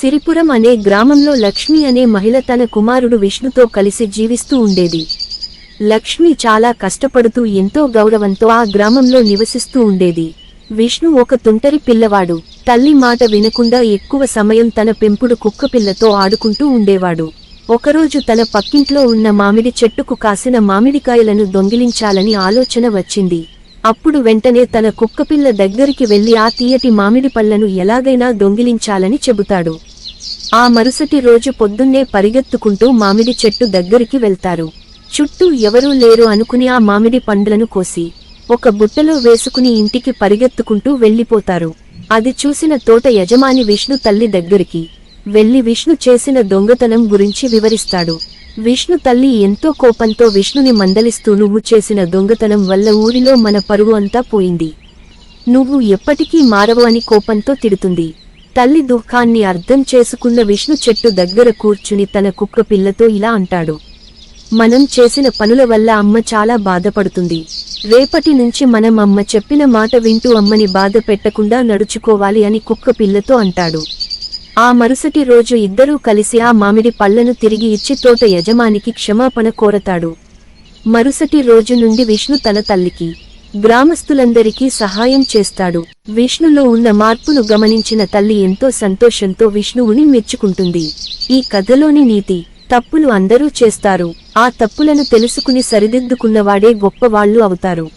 సిరిపురం అనే గ్రామంలో లక్ష్మి అనే మహిళ తన కుమారుడు విష్ణుతో కలిసి జీవిస్తూ ఉండేది. లక్ష్మి చాలా కష్టపడుతూ ఎంతో గౌరవంతో ఆ గ్రామంలో నివసిస్తూ ఉండేది. విష్ణు ఒక తుంటరి పిల్లవాడు. తల్లి మాట వినకుండా ఎక్కువ సమయం తన పెంపుడు కుక్కపిల్లతో ఆడుకుంటూ ఉండేవాడు. ఒకరోజు తన పక్కింట్లో ఉన్న మామిడి చెట్టుకు కాసిన మామిడికాయలను దొంగిలించాలని ఆలోచన వచ్చింది. అప్పుడు వెంటనే తన కుక్కపిల్ల దగ్గరికి వెళ్ళి ఆ తీయటి మామిడి పళ్ళను ఎలాగైనా దొంగిలించాలని చెబుతాడు. ఆ మరుసటి రోజు పొద్దున్నే పరిగెత్తుకుంటూ మామిడి చెట్టు దగ్గరికి వెళ్తారు. చుట్టూ ఎవరూ లేరు అనుకుని ఆ మామిడి పండ్లను కోసి ఒక బుట్టలో వేసుకుని ఇంటికి పరిగెత్తుకుంటూ వెళ్ళిపోతారు అది చూసిన తోట యజమాని విష్ణు తల్లి దగ్గరికి వెళ్ళి విష్ణు చేసిన దొంగతనం గురించి వివరిస్తాడు. విష్ణు తల్లి ఎంతో కోపంతో విష్ణుని మందలిస్తూ నువ్వు చేసిన దొంగతనం వల్ల ఊరిలో మన పరువు అంతా పోయింది. నువ్వు ఎప్పటికీ మారవు అని కోపంతో తిడుతుంది. తల్లి దుఃఖాన్ని అర్థం చేసుకున్న విష్ణు చెట్టు దగ్గర కూర్చుని తన కుక్క పిల్లతో ఇలా అంటాడు. మనం చేసిన పనుల వల్ల అమ్మ చాలా బాధపడుతుంది. రేపటి నుంచి మనం అమ్మ చెప్పిన మాట వింటూ అమ్మని బాధ పెట్టకుండా నడుచుకోవాలి అని కుక్క పిల్లతో అంటాడు. ఆ మరుసటి రోజు ఇద్దరూ కలిసి ఆ మామిడి పళ్ళను తిరిగి ఇచ్చి తోట యజమానికి క్షమాపణ కోరతాడు. మరుసటి రోజు నుండి విష్ణు తన తల్లికి గ్రామస్తులందరికీ సహాయం చేస్తాడు. విష్ణులో ఉన్న మార్పును గమనించిన తల్లి ఎంతో సంతోషంతో విష్ణువుని మెచ్చుకుంటుంది. ఈ కథలోని నీతి తప్పులు అందరూ చేస్తారు. ఆ తప్పులను తెలుసుకుని సరిదిద్దుకున్నవాడే గొప్పవాళ్ళు అవుతారు.